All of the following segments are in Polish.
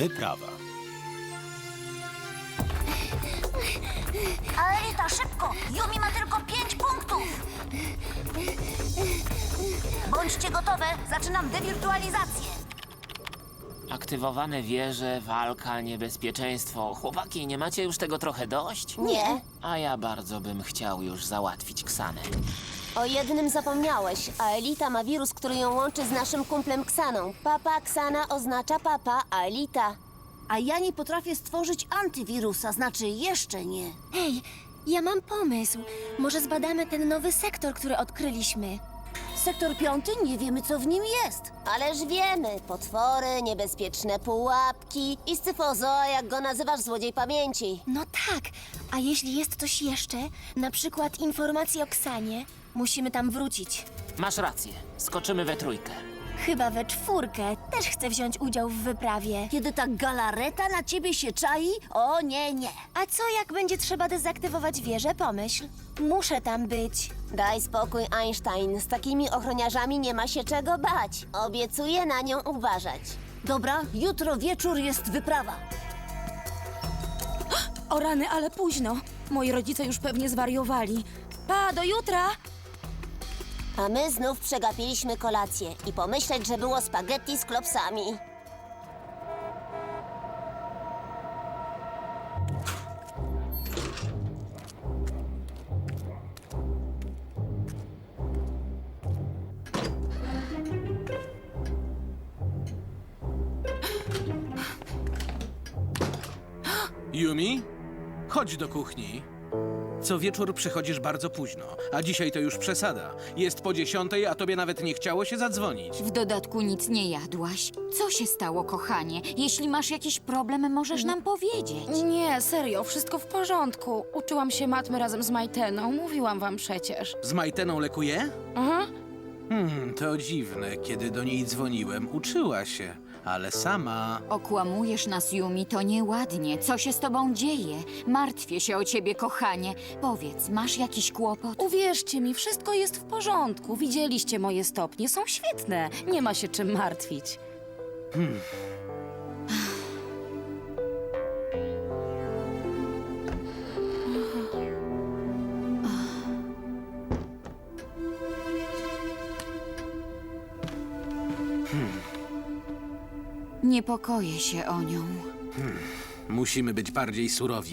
Wyprawa. Aelita, szybko! Yumi ma tylko pięć punktów! Bądźcie gotowe, zaczynam dewirtualizację. Aktywowane wieże, walka, niebezpieczeństwo. Chłopaki, nie macie już tego trochę dość? Nie. A ja bardzo bym chciał już załatwić Ksanę. O jednym zapomniałeś. Aelita ma wirus, który ją łączy z naszym kumplem Ksaną. Papa Ksana oznacza papa Aelita. A ja nie potrafię stworzyć antywirusa, znaczy jeszcze nie. Hej, ja mam pomysł. Może zbadamy ten nowy sektor, który odkryliśmy. Sektor piąty, nie wiemy co w nim jest. Ależ wiemy. Potwory, niebezpieczne pułapki i scyfozoa, jak go nazywasz, złodziej pamięci. No tak, a jeśli jest coś jeszcze, na przykład informacje o Ksanie, musimy tam wrócić. Masz rację. Skoczymy we trójkę. Chyba we czwórkę też chcę wziąć udział w wyprawie. Kiedy ta galareta na ciebie się czai? O nie, nie. A co jak będzie trzeba dezaktywować wieżę? Pomyśl. Muszę tam być. Daj spokój, Einstein. Z takimi ochroniarzami nie ma się czego bać. Obiecuję na nią uważać. Dobra, jutro wieczór jest wyprawa. O rany, ale późno. Moi rodzice już pewnie zwariowali. Pa, do jutra! A my znów przegapiliśmy kolację i pomyśleć, że było spaghetti z klopsami. Yumi, chodź do kuchni. Co wieczór przychodzisz bardzo późno, a dzisiaj to już przesada. Jest po dziesiątej, a tobie nawet nie chciało się zadzwonić. W dodatku nic nie jadłaś. Co się stało, kochanie? Jeśli masz jakiś problem, możesz nam powiedzieć. Nie, serio, wszystko w porządku. Uczyłam się matmy razem z Majteną, mówiłam wam przecież. Z Majteną lekuje? Aha. Hmm, to dziwne. Kiedy do niej dzwoniłem, uczyła się, ale sama... Okłamujesz nas, Yumi, to nieładnie. Co się z tobą dzieje? Martwię się o ciebie, kochanie. Powiedz, masz jakiś kłopot? Uwierzcie mi, wszystko jest w porządku. Widzieliście moje stopnie, są świetne. Nie ma się czym martwić. Niepokoję się o nią. Musimy być bardziej surowi.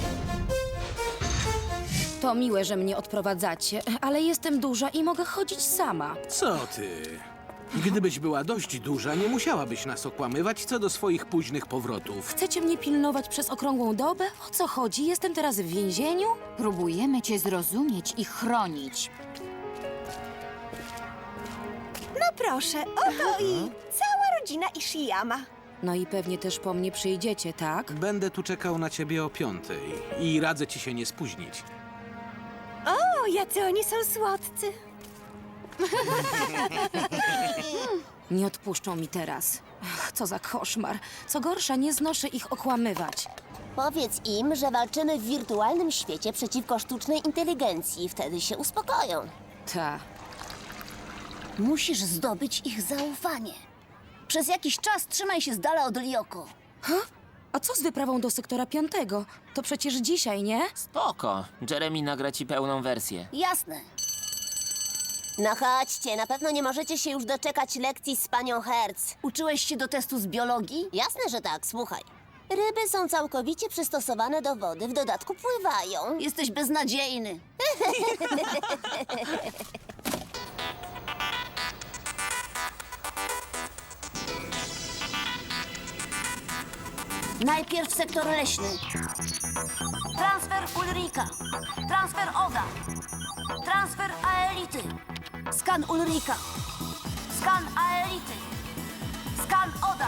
To miłe, że mnie odprowadzacie, ale jestem duża i mogę chodzić sama. Co ty? Gdybyś była dość duża, nie musiałabyś nas okłamywać co do swoich późnych powrotów. Chcecie mnie pilnować przez okrągłą dobę? O co chodzi? Jestem teraz w więzieniu? Próbujemy cię zrozumieć i chronić. No proszę, oto i cała rodzina Ishiyama. No i pewnie też po mnie przyjdziecie, tak? Będę tu czekał na ciebie o piątej i radzę ci się nie spóźnić. O, jacy oni są słodcy. Nie odpuszczą mi teraz. Ach, co za koszmar. Co gorsza, nie znoszę ich okłamywać. Powiedz im, że walczymy w wirtualnym świecie przeciwko sztucznej inteligencji. Wtedy się uspokoją. Ta. Musisz zdobyć ich zaufanie. Przez jakiś czas trzymaj się z dala od Lioko. A co z wyprawą do sektora piątego? To przecież dzisiaj, nie? Spoko. Jeremy nagra ci pełną wersję. Jasne. No chodźcie, na pewno nie możecie się już doczekać lekcji z panią Hertz. Uczyłeś się do testu z biologii? Jasne, że tak, słuchaj. Ryby są całkowicie przystosowane do wody, w dodatku pływają. Jesteś beznadziejny. Najpierw sektor leśny. Transfer Ulrika. Transfer Oda. Transfer Aelity. Skan Ulrika. Skan Aelity. Skan Oda.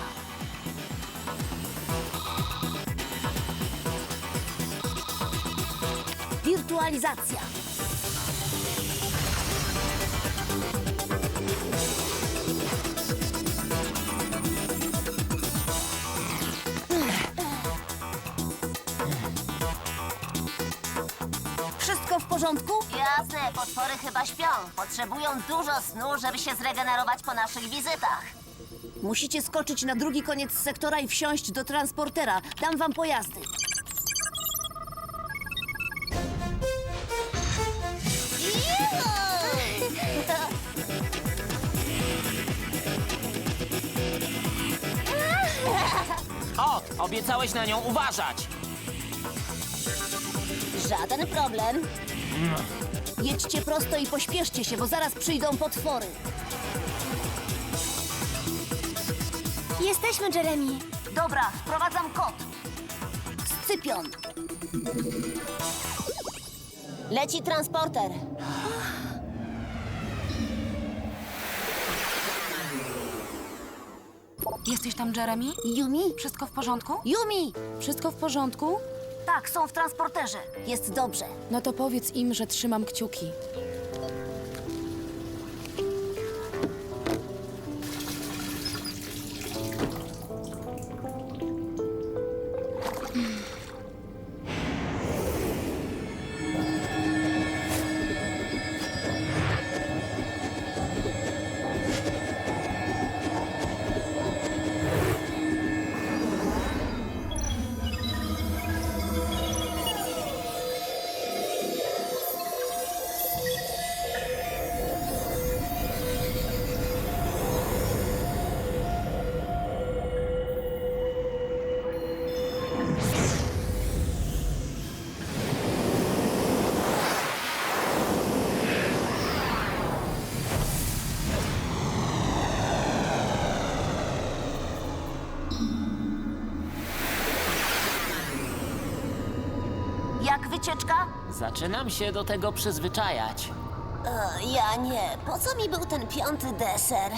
Wirtualizacja. Porządku? Jasne, potwory chyba śpią. Potrzebują dużo snu, żeby się zregenerować po naszych wizytach. Musicie skoczyć na drugi koniec sektora i wsiąść do transportera. Dam wam pojazdy. O, obiecałeś na nią uważać. Żaden problem. Jedźcie prosto i pośpieszcie się, bo zaraz przyjdą potwory. Jesteśmy, Jeremy. Dobra, wprowadzam kod. Scypion. Leci transporter. Jesteś tam, Jeremy? Yumi? Wszystko w porządku? Yumi! Wszystko w porządku? Tak, są w transporterze. Jest dobrze. No to powiedz im, że trzymam kciuki. Wycieczka? Zaczynam się do tego przyzwyczajać. E, ja nie. Po co mi był ten piąty deser?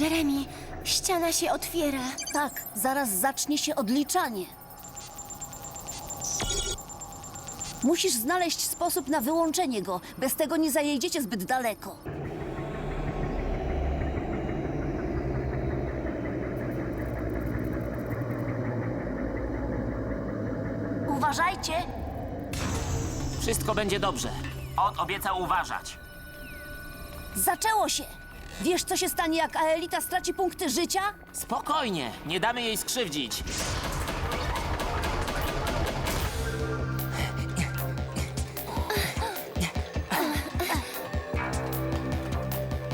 Jeremy, ściana się otwiera. Tak, zaraz zacznie się odliczanie. Musisz znaleźć sposób na wyłączenie go. Bez tego nie zajedziecie zbyt daleko. Wszystko będzie dobrze. Od obiecał uważać. Zaczęło się! Wiesz, co się stanie, jak Aelita straci punkty życia? Spokojnie, nie damy jej skrzywdzić.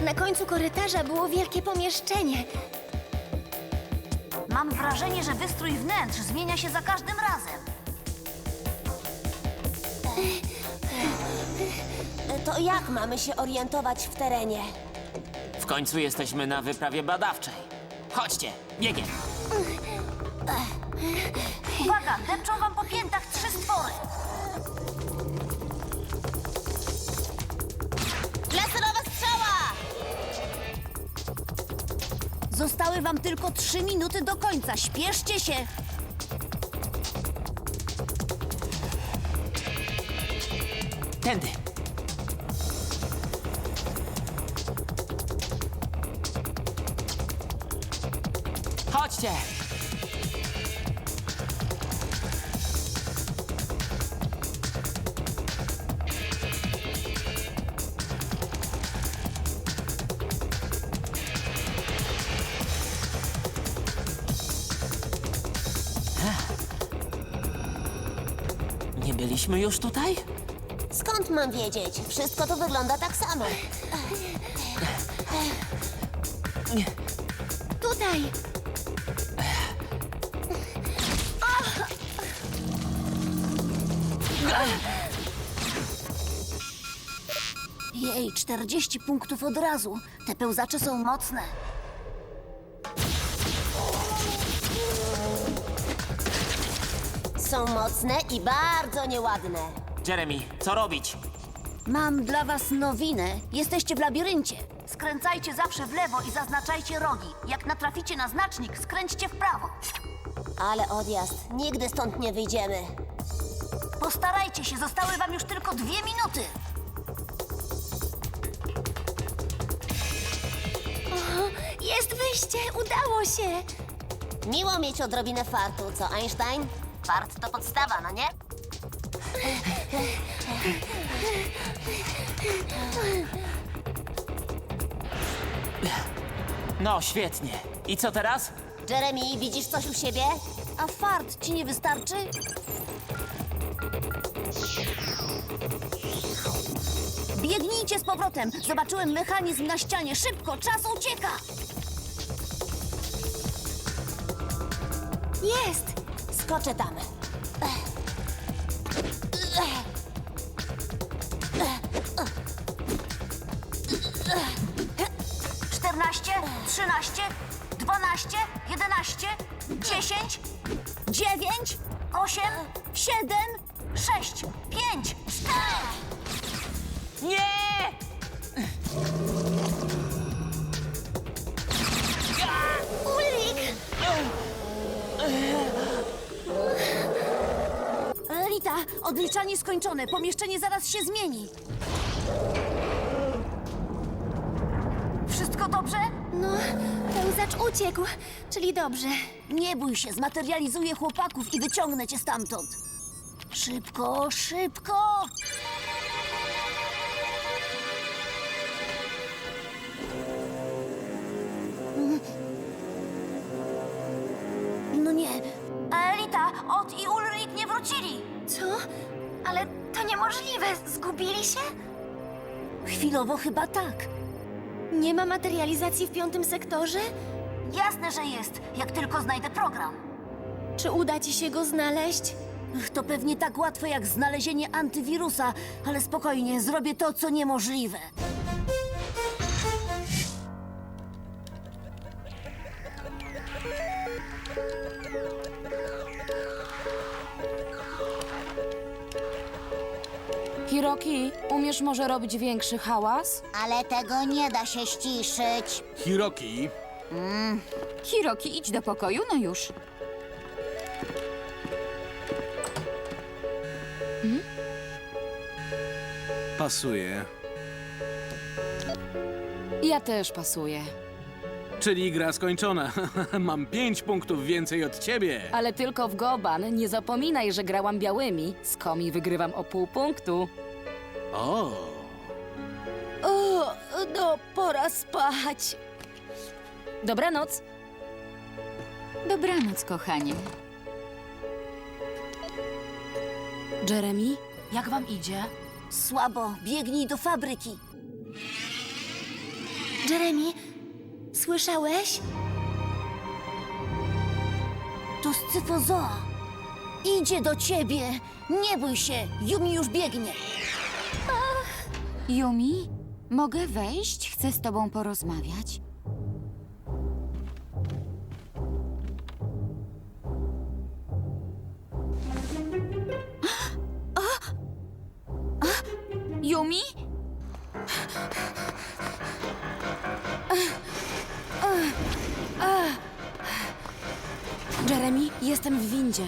Na końcu korytarza było wielkie pomieszczenie. Mam wrażenie, że wystrój wnętrz zmienia się za każdym razem. To jak mamy się orientować w terenie? W końcu jesteśmy na wyprawie badawczej. Chodźcie, biegiem. Uwaga, depczą wam po piętach trzy stwory. Laserowa strzała! Zostały wam tylko trzy minuty do końca. Śpieszcie się! Tędy. Chodźcie. Nie byliśmy już tutaj? Skąd mam wiedzieć? Wszystko tu wygląda tak samo. Tutaj! Jej, 40 punktów od razu. Te pełzacze są mocne. Są mocne i bardzo nieładne. Jeremy, co robić? Mam dla was nowinę. Jesteście w labiryncie. Skręcajcie zawsze w lewo i zaznaczajcie rogi. Jak natraficie na znacznik, skręćcie w prawo. Ale odjazd. Nigdy stąd nie wyjdziemy. Postarajcie się, zostały wam już tylko dwie minuty. Jest wyjście, udało się! Miło mieć odrobinę fartu, co Einstein? Fart to podstawa, no nie? No, świetnie. I co teraz? Jeremy, widzisz coś u siebie? A fart ci nie wystarczy? Biegnijcie z powrotem. Zobaczyłem mechanizm na ścianie. Szybko, czas ucieka. Jest! Skoczę tam. 14, 13, 12, 11, 10, 9, 8, 7, 6, 5, 4. Nie! Ulrik! Rita, odliczanie skończone. Pomieszczenie zaraz się zmieni. Wszystko dobrze? No, pełzacz uciekł, czyli dobrze. Nie bój się, zmaterializuję chłopaków i wyciągnę cię stamtąd. Szybko, szybko! Niemożliwe. Zgubili się? Chwilowo chyba tak. Nie ma materializacji w piątym sektorze? Jasne, że jest, jak tylko znajdę program. Czy uda ci się go znaleźć? To pewnie tak łatwe jak znalezienie antywirusa, ale spokojnie, zrobię to, co niemożliwe. Umiesz może robić większy hałas? Ale tego nie da się ściszyć. Hiroki, Hiroki, idź do pokoju, no już. pasuje. Ja też pasuję. Czyli gra skończona. Mam pięć punktów więcej od ciebie. Ale tylko w Goban. Nie zapominaj, że grałam białymi. Z komi wygrywam o pół punktu. O, O, no, pora spać. Dobranoc. Dobranoc, kochanie. Jeremy, jak wam idzie? Słabo, biegnij do fabryki. Jeremy, słyszałeś? To scyfozoa. Idzie do ciebie. Nie bój się, Yumi już biegnie. Yumi, mogę wejść? Chcę z tobą porozmawiać. Yumi? Jeremy, jestem w windzie.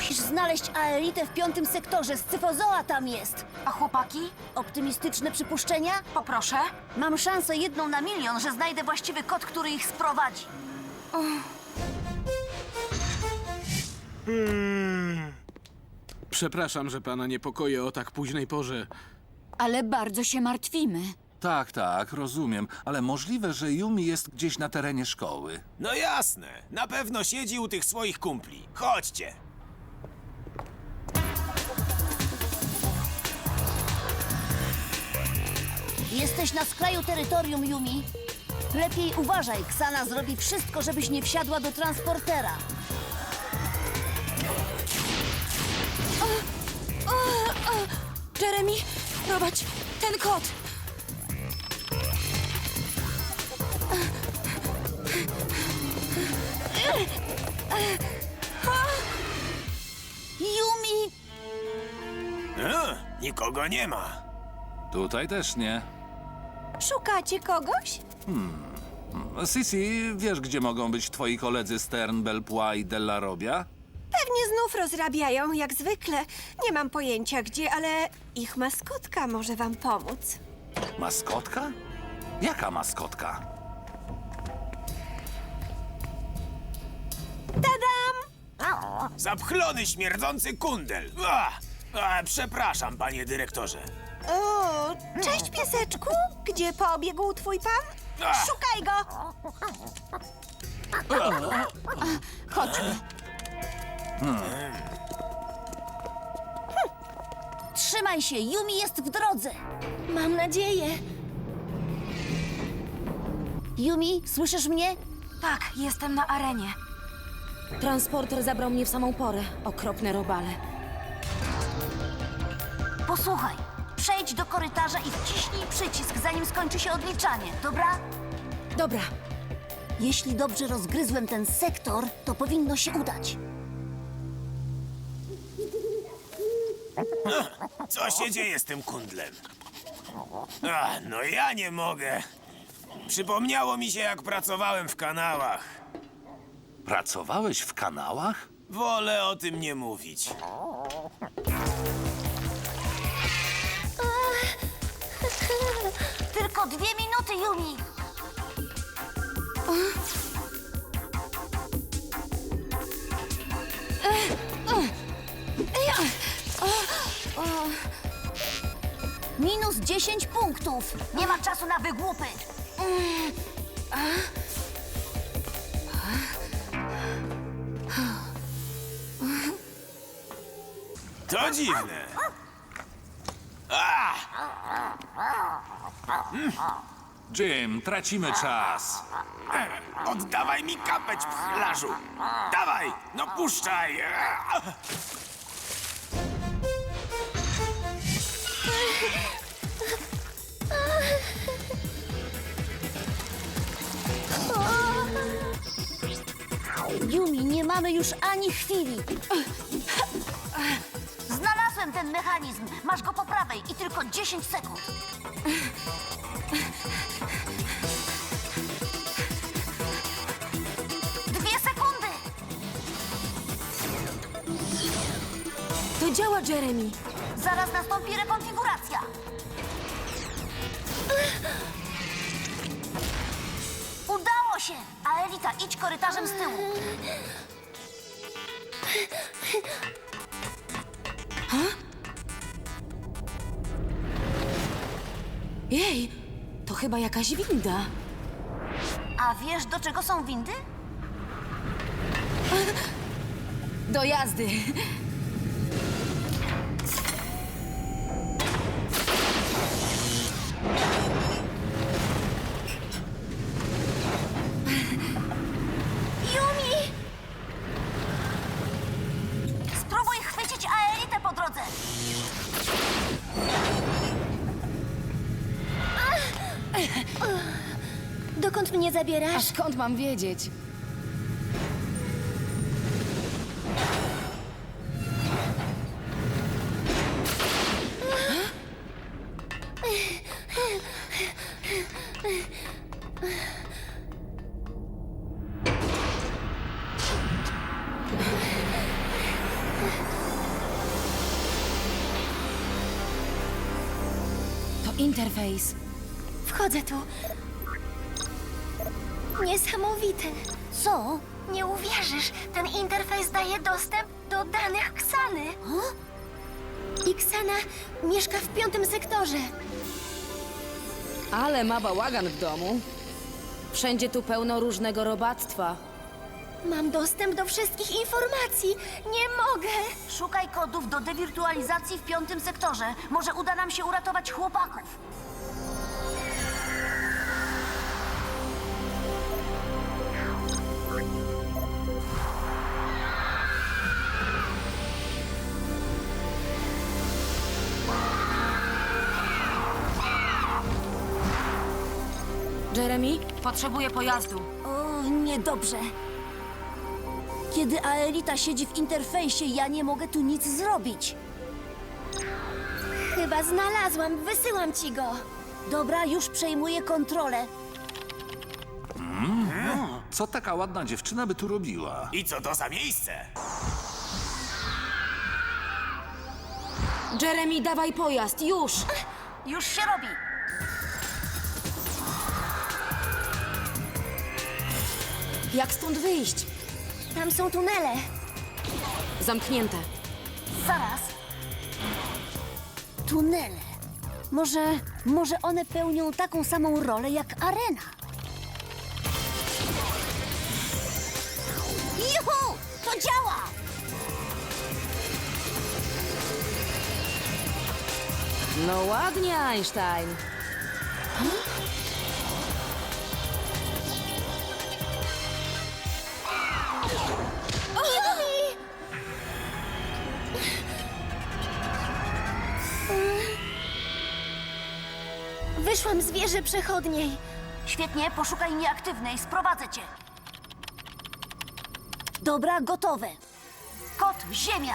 Musisz znaleźć Aelitę w piątym sektorze. Scyfozoa tam jest. A chłopaki? Optymistyczne przypuszczenia? Poproszę. Mam szansę jedną na milion, że znajdę właściwy kod, który ich sprowadzi. przepraszam, że pana niepokoję o tak późnej porze. Ale bardzo się martwimy. Tak, tak, rozumiem, ale możliwe, że Yumi jest gdzieś na terenie szkoły. No jasne, na pewno siedzi u tych swoich kumpli. Chodźcie. Jesteś na skraju terytorium, Yumi. Lepiej uważaj, Ksana zrobi wszystko, żebyś nie wsiadła do transportera. Jeremy, prowadź ten kot. Yumi! E, nikogo nie ma. Tutaj też nie. Szukacie kogoś? Sisi, wiesz, gdzie mogą być twoi koledzy Stern, Belpois i Della Robia? Pewnie znów rozrabiają, jak zwykle. Nie mam pojęcia gdzie, ale ich maskotka może wam pomóc. Maskotka? Jaka maskotka? Zapchlony, śmierdzący kundel. A, a, przepraszam, panie dyrektorze. O, cześć pieseczku! Gdzie pobiegł twój pan? Szukaj go! Chodźmy. Trzymaj się, Yumi jest w drodze. Mam nadzieję. Yumi, słyszysz mnie? Tak, jestem na arenie. Transporter zabrał mnie w samą porę. Okropne robale. Posłuchaj, przejdź do korytarza i wciśnij przycisk, zanim skończy się odliczanie, dobra? Dobra, Jeśli dobrze rozgryzłem ten sektor, to powinno się udać. co się dzieje z tym kundlem? A, no ja nie mogę. Przypomniało mi się, jak pracowałem w kanałach. Pracowałeś w kanałach? Wolę o tym nie mówić. Tylko dwie minuty, Yumi. Minus 10 punktów. Nie ma czasu na wygłupy. To dziwne. Jim, tracimy czas. oddawaj mi kapeć, pchlarzu. Dawaj, no puszczaj. Yumi, nie mamy już ani chwili. Znalazłem ten mechanizm. Masz go po prawej i tylko 10 sekund. Dwie sekundy. to działa, Jeremy. Zaraz nastąpi rekonfiguracja. Udało się! A Elita, idź korytarzem z tyłu. Chyba jakaś winda. A wiesz, do czego są windy? Do jazdy. Dokąd mnie A zabierasz? skąd mam wiedzieć? To. Wchodzę tu. Niesamowite. Co? Nie uwierzysz, ten interfejs daje dostęp do danych Ksany. I Ksana mieszka w piątym sektorze. Ale ma bałagan w domu. Wszędzie tu pełno różnego robactwa. Mam dostęp do wszystkich informacji. Nie mogę. Szukaj kodów do dewirtualizacji w piątym sektorze. Może uda nam się uratować chłopaków. Potrzebuję pojazdu. O, niedobrze. Kiedy Aelita siedzi w interfejsie, ja nie mogę tu nic zrobić. Chyba znalazłam. Wysyłam ci go. Dobra, już przejmuję kontrolę. Co taka ładna dziewczyna by tu robiła? I co to za miejsce? Jeremy, dawaj pojazd, już! Już się robi. Jak stąd wyjść? Tam są tunele. Zamknięte. Zaraz. Tunele. Może, może one pełnią taką samą rolę jak arena. Juhu! To działa! No ładnie, Einstein. Wyszłam z wieży przechodniej. Świetnie, poszukaj nieaktywnej, sprowadzę cię. Dobra, gotowe. Kot, ziemia.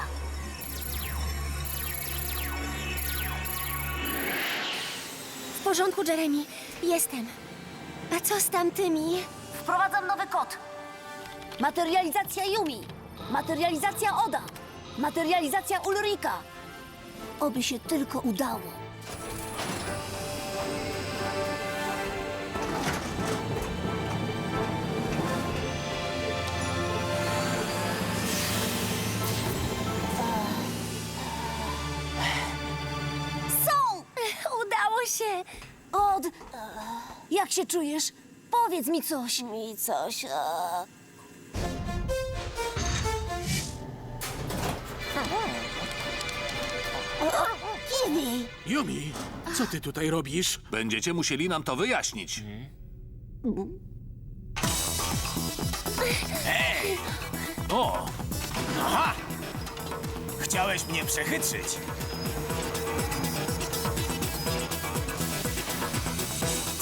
W porządku, Jeremy. Jestem. A co z tamtymi? Wprowadzam nowy kod. Materializacja Yumi. Materializacja Oda. Materializacja Ulrika. Oby się tylko udało. Się. Od... Jak się czujesz? Powiedz mi coś. Mi coś. e, Kiwi! Yumi, co ty tutaj robisz? Będziecie musieli nam to wyjaśnić. O! Aha! Chciałeś mnie przechytrzyć.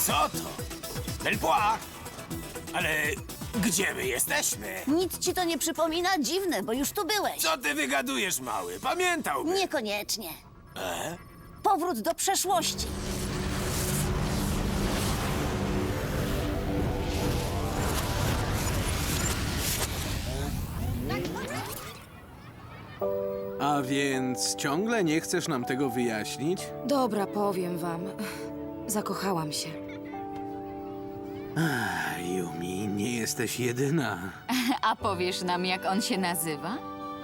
Co to? Delpois! Ale gdzie my jesteśmy? Nic ci to nie przypomina? Dziwne, bo już tu byłeś. Co ty wygadujesz, mały? Pamiętałbym. Niekoniecznie. Powrót do przeszłości. A więc ciągle nie chcesz nam tego wyjaśnić? Dobra, powiem wam. Zakochałam się. A, Yumi, nie jesteś jedyna. A powiesz nam, jak on się nazywa?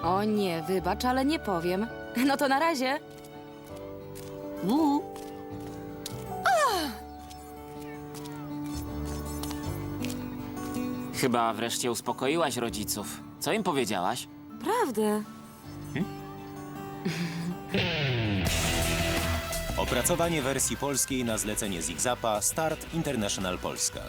O nie, wybacz, ale nie powiem. No to na razie. Chyba wreszcie uspokoiłaś rodziców. Co im powiedziałaś? Prawdę. Opracowanie wersji polskiej na zlecenie Zigzapa Start International Polska.